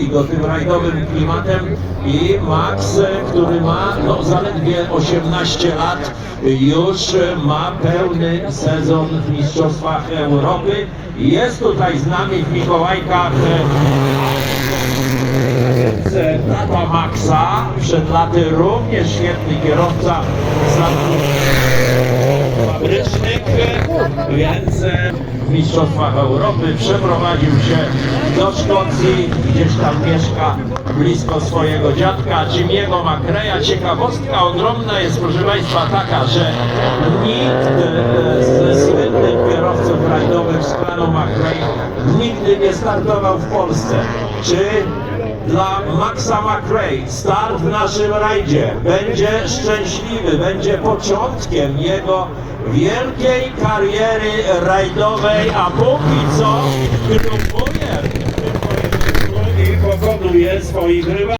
zachwycili go tym rajdowym klimatem i Max, który ma no, zaledwie 18 lat, już ma pełny sezon w Mistrzostwach Europy. Jest tutaj z nami w Mikołajkach tata Maxa, przed laty również świetny kierowca samochodów więc w Mistrzostwach Europy przeprowadził się do Szkocji, gdzieś tam mieszka blisko swojego dziadka Jimiego McRae'a. Ciekawostka ogromna jest, proszę Państwa, taka, że nikt e, ze słynnych kierowców rajdowych z klanu McRae nigdy nie startował w Polsce. Czy dla Maxa McRae. Start w naszym rajdzie. Będzie szczęśliwy, będzie początkiem jego wielkiej kariery rajdowej, a póki co triumfuje. W tym pojedynku i pokonuje swoich rywali.